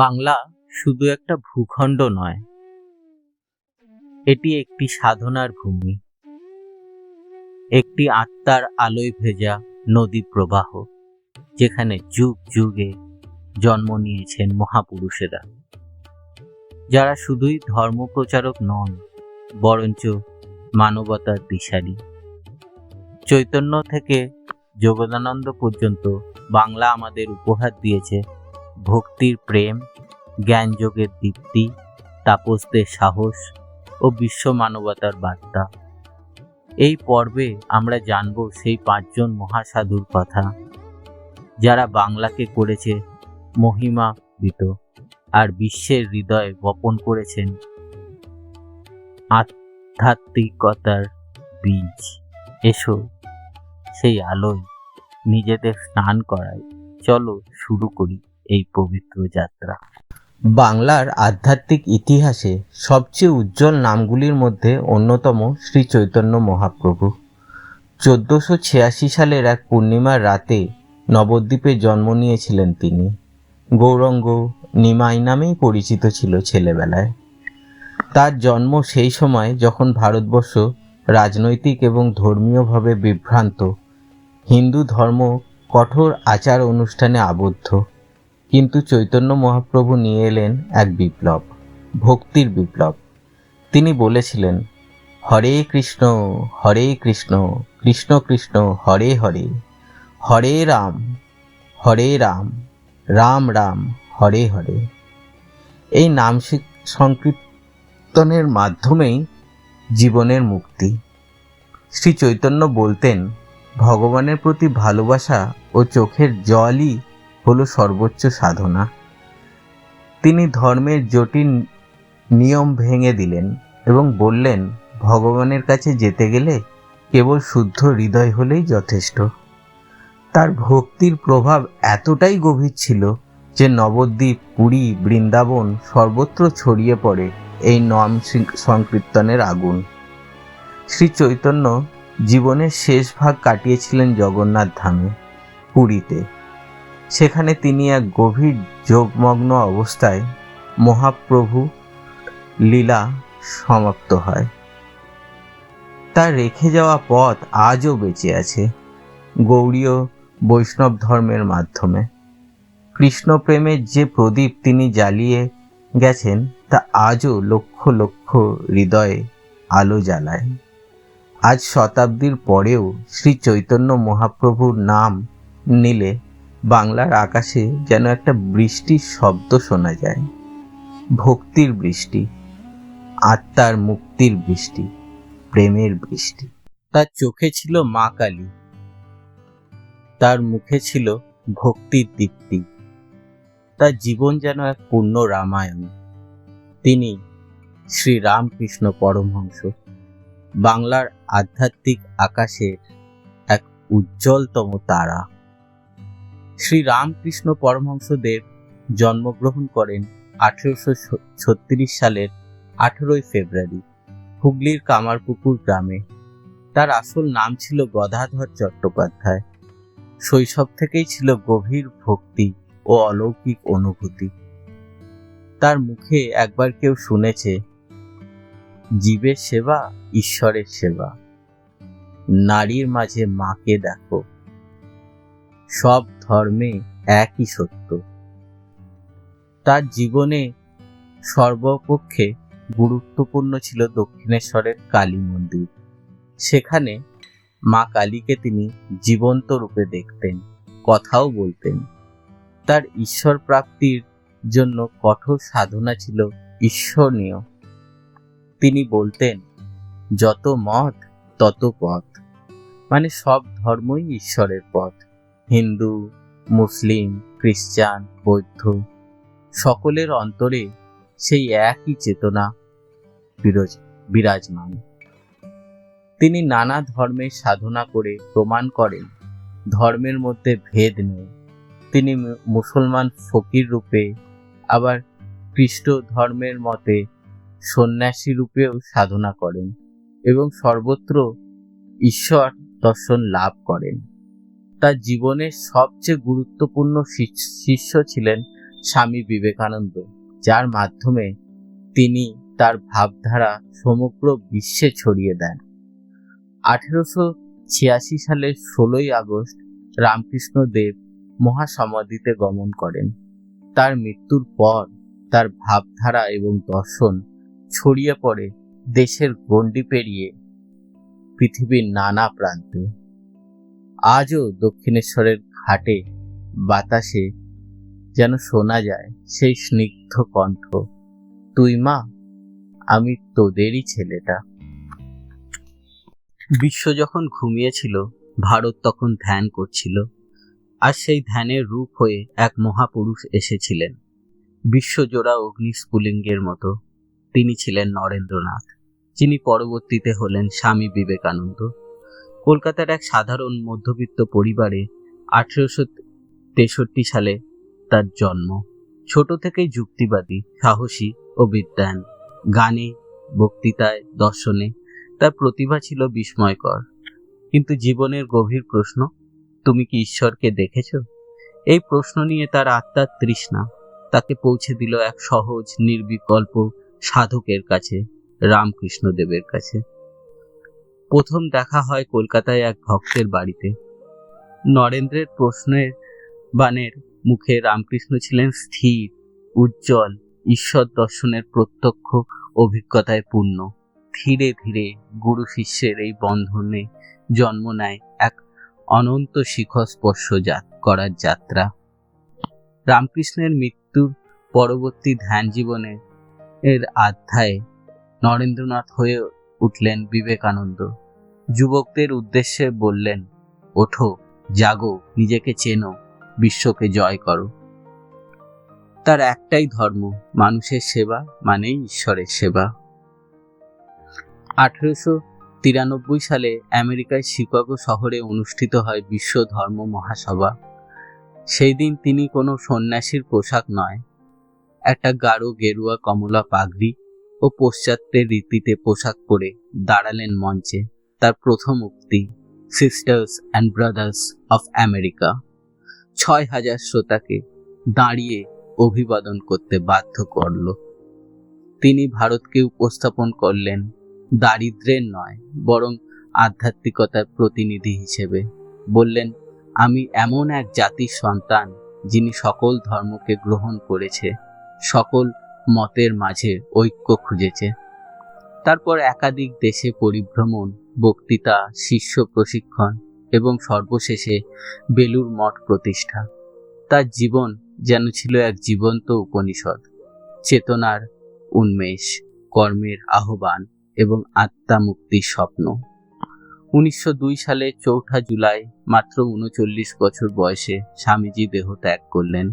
বাংলা শুধু একটা ভূখণ্ড নয়, এটি একটি সাধনার ভূমি। একটি আত্মার আলোয় ভেজা নদী প্রবাহ, যেখানে যুগ যুগে জন্ম নিয়েছেন মহাপুরুষেরা। যারা শুধুই ধর্মপ্রচারক নন, বরঞ্চ মানবতার দিশারি। চৈতন্য থেকে যোগদানন্দ পর্যন্ত বাংলা আমাদের উপহার দিয়েছে ভক্তির প্রেম, জ্ঞানযোগের দীপ্তি, তাপসদের সাহস ও বিশ্ব মানবতার বার্তা। এই পর্বে আমরা জানব সেই পাঁচজন মহাসাধুর কথা, যারা বাংলাকে করেছে মহিমাবিত আর বিশ্বের হৃদয়ে বপন করেছেন আধ্যাত্মিকতার বীজ। এসো সেই আলোয় নিজেদের স্নান করায়। চলো শুরু করি। এই পবিত্র যাত্রা। বাংলার আধ্যাত্মিক ইতিহাসে সবচেয়ে উজ্জ্বল নামগুলির মধ্যে অন্যতম শ্রী চৈতন্য মহাপ্রভু। চোদ্দোশো ছিয়াশি সালের এক পূর্ণিমার রাতে নবদ্বীপে জন্ম নিয়েছিলেন তিনি। গৌরঙ্গ নিমাই নামেই পরিচিত ছিল ছেলেবেলায়। তার জন্ম সেই সময় যখন ভারতবর্ষ রাজনৈতিক এবং ধর্মীয়ভাবে বিভ্রান্ত, হিন্দু ধর্ম কঠোর আচার অনুষ্ঠানে আবদ্ধ। কিন্তু চৈতন্য মহাপ্রভু নিয়ে এলেন এক বিপ্লব, ভক্তির বিপ্লব। তিনি বলেছিলেন, হরে কৃষ্ণ হরে কৃষ্ণ কৃষ্ণ কৃষ্ণ, হরে হরে হরে রাম হরে রাম রাম রাম, হরে হরে। এই নাম সংকীর্তনের মাধ্যমেই জীবনের মুক্তি। শ্রী চৈতন্য বলতেন, ভগবানের প্রতি ভালোবাসা ও চোখের জলই হলো সর্বোচ্চ সাধনা। তিনি ধর্মের জটিল নিয়ম ভেঙে দিলেন এবং বললেন, ভগবানের কাছে যেতে গেলে কেবল শুদ্ধ হৃদয় হলেই যথেষ্ট। তার ভক্তির প্রভাব এতটাই গভীর ছিল যে নবদ্বীপ, পুরী, বৃন্দাবন সর্বত্র ছড়িয়ে পড়ে এই নাম সংকীর্তনের আগুন। শ্রী চৈতন্য জীবনের শেষ ভাগ কাটিয়েছিলেন জগন্নাথ ধামে, পুরীতে। সেখানে তিনি এক গভীর যোগমগ্ন অবস্থায় মহাপ্রভু লীলা সমাপ্ত হয়। তার রেখে যাওয়া পথ আজও বেঁচে আছে গৌড়ীয় বৈষ্ণব ধর্মের মাধ্যমে। কৃষ্ণ প্রেমের যে প্রদীপ তিনি জ্বালিয়ে গেছেন, তা আজও লক্ষ লক্ষ হৃদয়ে আলো জ্বালায়। আজ শতাব্দীর পরেও শ্রী চৈতন্য মহাপ্রভুর নাম নিলে বাংলার আকাশে যেন একটা বৃষ্টির শব্দ শোনা যায়। ভক্তির বৃষ্টি, আত্মার মুক্তির বৃষ্টি, প্রেমের বৃষ্টি। তার চোখে ছিল মা কালী, তার মুখে ছিল ভক্তির দীপ্তি। তার জীবন যেন এক পূর্ণ রামায়ণ। তিনি শ্রী রামকৃষ্ণ পরমহংস, বাংলার আধ্যাত্মিক আকাশের এক উজ্জ্বলতম তারা। শ্রী রামকৃষ্ণ পরমহংসদেব জন্মগ্রহণ করেন আঠেরোশো ছত্রিশ সালের আঠেরোই ফেব্রুয়ারি, হুগলির কামারপুকুর গ্রামে। তার আসল নাম ছিল গদাধর চট্টোপাধ্যায়। শৈশব থেকেই ছিল গভীর ভক্তি ও অলৌকিক অনুভূতি। তার মুখে একবার কেউ শুনেছে, জীবের সেবা, ঈশ্বরের সেবা। নারীর মাঝে মাকে দেখো। সব ধর্মে একই সত্য। তার জীবনে সর্বপক্ষে গুরুত্বপূর্ণ ছিল দক্ষিণেশ্বরের কালী মন্দির। সেখানে মা কালীকে তিনি জীবন্ত রূপে দেখতেন, কথাও বলতেন। তার ঈশ্বর প্রাপ্তির জন্য কঠোর সাধনা ছিল ঈশ্বরনীয়। তিনি বলতেন, যত মত, তত পথ। মানে সব ধর্মই ঈশ্বরের পথ। হিন্দু, মুসলিম খ্রিস্টান বৌদ্ধ সকলের অন্তরে সেই একই চেতনা বিরজ- বিরাজমান। তিনি নানা ধর্মের সাধনা করে প্রমাণ করেন, ধর্মের মধ্যে ভেদ নেই। তিনি মুসলমান ফকির রূপে, আবার খ্রিস্ট ধর্মের মতে সন্ন্যাসী রূপেও সাধনা করেন এবং সর্বত্র ঈশ্বর দর্শন লাভ করেন। তার জীবনের সবচেয়ে গুরুত্বপূর্ণ শিষ্য ছিলেন স্বামী বিবেকানন্দ, যার মাধ্যমে তিনি তার ভাবধারা সমগ্র বিশ্বে ছড়িয়ে দেন। আঠেরোশো ছিয়াশি সালের ষোলোই আগস্ট রামকৃষ্ণ দেব মহাসমাধিতে গমন করেন। তার মৃত্যুর পর তার ভাবধারা এবং দর্শন ছড়িয়ে পড়ে দেশের গণ্ডি পেরিয়ে পৃথিবীর নানা প্রান্তে। আজও দক্ষিণেশ্বরের ঘাটে বাতাসে যেন শোনা যায় সেই স্নিগ্ধ কণ্ঠ, তুই মা, আমি তোদেরই ছেলেটা। বিশ্ব যখন ঘুমিয়েছিল, ভারত তখন ধ্যান করছিল, আর সেই ধ্যানের রূপ হয়ে এক মহাপুরুষ এসেছিলেন। বিশ্বজোড়া অগ্নিস্ফুলিঙ্গের মতো, তিনি ছিলেন নরেন্দ্রনাথ, যিনি পরবর্তীতে হলেন স্বামী বিবেকানন্দ। কলকাতার এক সাধারণ মধ্যবিত্ত পরিবারে আঠেরোশো তেষট্টি সালে তার জন্ম। ছোট থেকেই যুক্তিবাদী, সাহসী ও বিদ্যান গানে, বক্তৃতায়, দর্শনে তার প্রতিভা ছিল বিস্ময়কর। কিন্তু জীবনের গভীর প্রশ্ন, তুমি কি ঈশ্বরকে দেখেছ? এই প্রশ্ন নিয়ে তার আত্মার তৃষ্ণা। তাকে পৌঁছে দিল এক সহজ, নির্বিকল্প সাধকের কাছে রামকৃষ্ণ দেবের কাছে। প্রথম দেখা হয় কলকাতায় এক ভক্তের বাড়িতে। নরেন্দ্রের প্রশ্নের বানের মুখে রামকৃষ্ণ ছিলেন স্থির, উজ্জ্বল, ঈশ্বর দর্শনের প্রত্যক্ষ, অভিজ্ঞতায় পূর্ণ। ধীরে ধীরে গুরু শিষ্যের এই বন্ধনে জন্ম নেয় এক অনন্ত শিখর স্পর্শ জাত করার যাত্রা। রামকৃষ্ণের মৃত্যুর পরবর্তী ধ্যান জীবনে এর অধ্যায়ে নরেন্দ্রনাথ হয়ে উঠলেন বিবেকানন্দ। যুবকদের উদ্দেশ্যে বললেন, ওঠো, জাগো, নিজেকে চেনো, বিশ্বকে জয় করো। তার একটাই ধর্ম, মানুষের সেবা, মানেই ঈশ্বরের সেবা। আঠেরোশো তিরানব্বই সালে আমেরিকায় শিকাগো শহরে অনুষ্ঠিত হয় বিশ্ব ধর্ম মহাসভা। সেই দিন তিনি কোনো সন্ন্যাসীর পোশাক নয়, একটা গাঢ় গেরুয়া কমলা পাগড়ি ও পশ্চাত্যের রীতিতে পোশাক পরে দাঁড়ালেন মঞ্চে তার প্রথম উক্তি sisters and brothers of America ছয় হাজার শ্রোতাকে দাঁড়িয়ে অভিবাদন করতে বাধ্য করল। তিনি ভারতকে উপস্থাপন করলেন দারিদ্রের নয়, বরং আধ্যাত্মিকতার প্রতিনিধি হিসেবে। বললেন, আমি এমন এক জাতির সন্তান যিনি সকল ধর্মকে গ্রহণ করেছে, সকল মতের মাঝে ঐক্য খুঁজেছে। তারপর একাধিক দেশে পরিভ্রমণ, বক্তৃতা শিষ্য প্রশিক্ষণ এবং সর্বশেষে বেলুর মঠ প্রতিষ্ঠা। তার জীবন যেন ছিল এক জীবন্ত উপনিষদ, চেতনার উন্মেষ, কর্মের আহ্বান এবং আত্মা মুক্তির স্বপ্ন। উনিশশো দুই সালে চৌঠা জুলাই মাত্র উনচল্লিশ বছর বয়সে স্বামীজি দেহ ত্যাগ করলেন।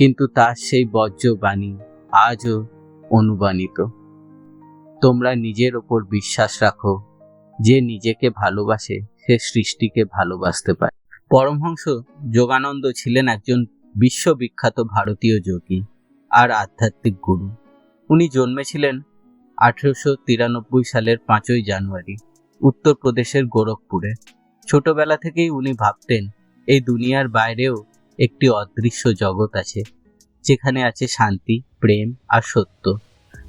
কিন্তু তার সেই বজ্র বাণী আজও অনুবানিত তোমরা নিজের ওপর বিশ্বাস রাখো, যে নিজেকে ভালোবাসে, সে সৃষ্টিকে ভালোবাসতে পারে। পরমহংস যোগানন্দ ছিলেন একজন বিশ্ববিখ্যাত ভারতীয় যোগী আর আধ্যাত্মিক গুরু। উনি জন্মেছিলেন আঠেরোশো তিরানব্বই সালের পাঁচই জানুয়ারি উত্তরপ্রদেশের গোরখপুরে। ছোটবেলা থেকেই উনি ভাবতেন, এই দুনিয়ার বাইরেও একটি অদৃশ্য জগৎ আছে, যেখানে আছে শান্তি, প্রেম আর সত্য।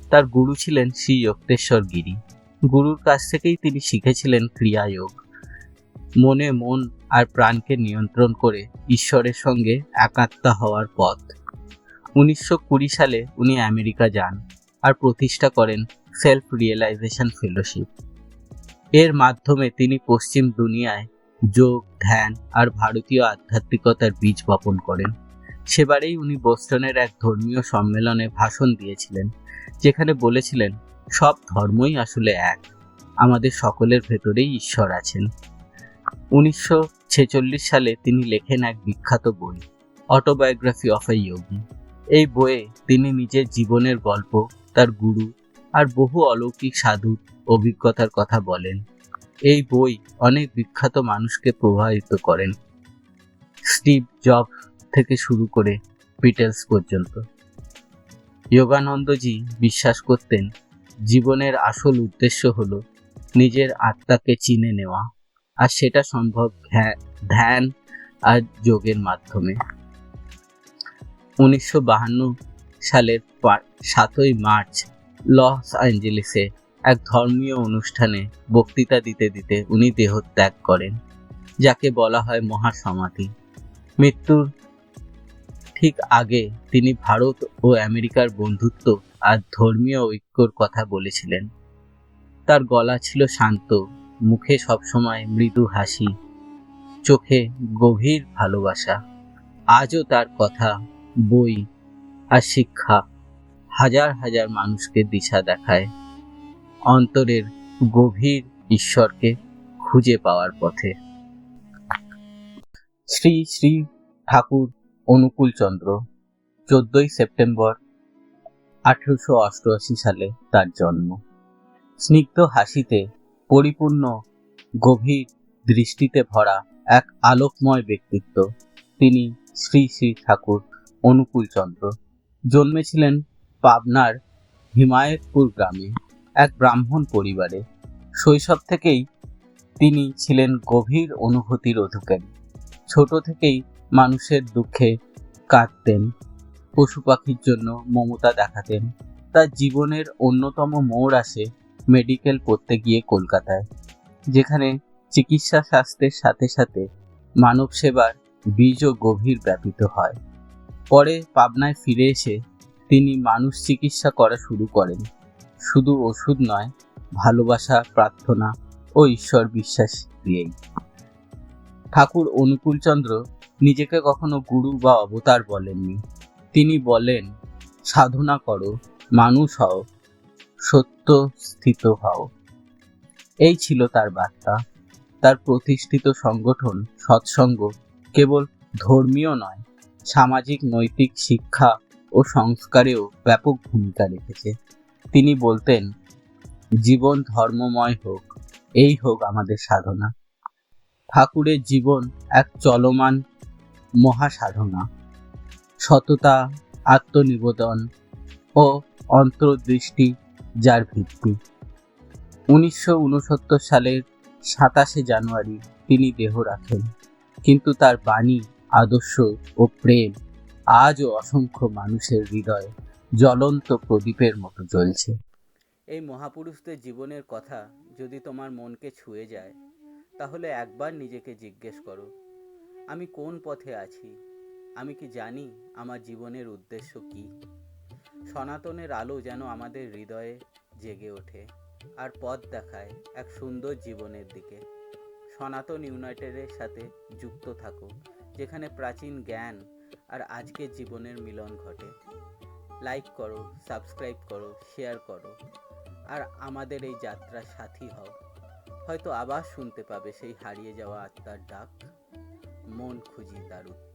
তার গুরু ছিলেন শ্রী যোক্তেশ্বর গিরি। গুরুর কাছ থেকেই তিনি শিখেছিলেন ক্রিয়ায়োগ। মনে মন আর প্রাণকে নিয়ন্ত্রণ করে ঈশ্বরের সঙ্গে একাত্মা হওয়ার পথ। উনিশশো কুড়ি সালে উনি আমেরিকা যান আর প্রতিষ্ঠা করেন সেলফ রিয়েলাইজেশন ফেলোশিপ। এর মাধ্যমে তিনি পশ্চিম দুনিয়ায় যোগ, ধ্যান আর ভারতীয় আধ্যাত্মিকতার বীজ বপন করেন। সেবারেই উনি বোস্টনের এক ধর্মীয় সম্মেলনে ভাষণ দিয়েছিলেন, যেখানে বলেছিলেন, সব ধর্মই আসলে এক, আমাদের সকলের ভেতরেই ঈশ্বর আছেন। উনিশশো ছেচল্লিশ সালে তিনি লেখেন এক বিখ্যাত বই অটোবায়োগ্রাফি অফ এ যোগী এই বইয়ে তিনি নিজের জীবনের গল্প, তার গুরু আর বহু অলৌকিক সাধুর অভিজ্ঞতার কথা বলেন। এই বই অনেক বিখ্যাত মানুষকে প্রভাবিত করেন। স্টিভ জব থেকে শুরু করে পিটেলস পর্যন্ত। যোগানন্দজি বিশ্বাস করতেন, জীবনের আসল উদ্দেশ্য হলো নিজের আত্মাকে চিনে নেওয়া, আর সেটা সম্ভব ধ্যান আর যোগের মাধ্যমে। উনিশশো সালের সাতই মার্চ লস অ্যাঞ্জেলেসে এক ধর্মীয় অনুষ্ঠানে বক্তৃতা দিতে দিতে উনি দেহত্যাগ করেন, যাকে বলা হয় মহাসমাধি। মৃত্যুর ঠিক আগে তিনি ভারত ও আমেরিকার বন্ধুত্ব আর ধর্মীয় ঐক্যর কথা বলেছিলেন। তার গলা ছিল শান্ত, মুখে সবসময় মৃদু হাসি, চোখে গভীর ভালোবাসা। আজও তার কথা, বই আর শিক্ষা হাজার হাজার মানুষকে দিশা দেখায়। অন্তরের গভীর ঈশ্বরকে খুঁজে পাওয়ার পথে। শ্রী শ্রী ঠাকুর অনুকূল চন্দ্র চোদ্দই সেপ্টেম্বর আঠেরোশো অষ্টআশি সালে তার জন্ম। স্নিগ্ধ হাসিতে, পরিপূর্ণ গভীর দৃষ্টিতে ভরা এক আলোকময় ব্যক্তিত্ব, তিনি শ্রী শ্রী ঠাকুর অনুকূল চন্দ্র জন্মেছিলেন পাবনার হিমায়তপুর গ্রামে। এক ব্রাহ্মণ পরিবারে। শৈশব থেকেই তিনি ছিলেন গভীর অনুভূতির অধিকারী। ছোট থেকেই মানুষের দুঃখে কাঁদতেন পশু পাখির জন্য মমতা দেখাতেন। তার জীবনের অন্যতম মোড় আসে মেডিকেল পড়তে গিয়ে কলকাতায়, যেখানে চিকিৎসা শাস্ত্রের সাথে সাথে মানব সেবার বীজও গভীর ব্যাপিত হয়। পরে পাবনায় ফিরে এসে তিনি মানুষ চিকিৎসা করা শুরু করেন। শুধু ওষুধ নয়, ভালোবাসা, প্রার্থনা ও ঈশ্বর বিশ্বাস দিয়েই। ঠাকুর অনুকূলচন্দ্র নিজেকে কখনো গুরু বা অবতার বলেননি। তিনি বলেন, সাধনা করো, মানুষ হও, সত্য স্থিত হও। এই ছিল তার বার্তা। তার প্রতিষ্ঠিত সংগঠন, সৎসঙ্গ, কেবল ধর্মীয় নয়, সামাজিক, নৈতিক শিক্ষা ও সংস্কারেও ব্যাপক ভূমিকা রেখেছে। তিনি বলতেন, জীবন ধর্মময় হোক, এই হোক আমাদের সাধনা। ঠাকুরের জীবন এক চলমান মহাসাধনা। সততা, আত্মনিবেদন ও অন্তর্দৃষ্টি যার ভিত্তি। উনিশশো উনসত্তর সালের সাতাশে জানুয়ারি তিনি দেহ রাখেন। কিন্তু তার বাণী, আদর্শ ও প্রেম আজও অসংখ্য মানুষের হৃদয়ে। জ্বলন্ত প্রদীপের মতো জ্বলছে। এই মহাপুরুষদের জীবনের কথা যদি তোমার মনকে ছুঁয়ে যায়, তাহলে একবার নিজেকে জিজ্ঞেস করো, আমি কোন পথে আছি? আমি কি জানি আমার জীবনের উদ্দেশ্য কি? সনাতনের আলো যেন আমাদের হৃদয়ে জেগে ওঠে আর পথ দেখায় এক সুন্দর জীবনের দিকে। সনাতন ইউনাইটেডের সাথে যুক্ত থাকো, যেখানে প্রাচীন জ্ঞান আর আজকের জীবনের মিলন ঘটে। লাইক করো সাবস্ক্রাইব করো শেয়ার করো। আর আমাদের এই যাত্রার সাথী হও। হয়তো আবার শুনতে পাবে সেই হারিয়ে যাওয়া আত্মার ডাক। মন খুঁজি তার উত্তর।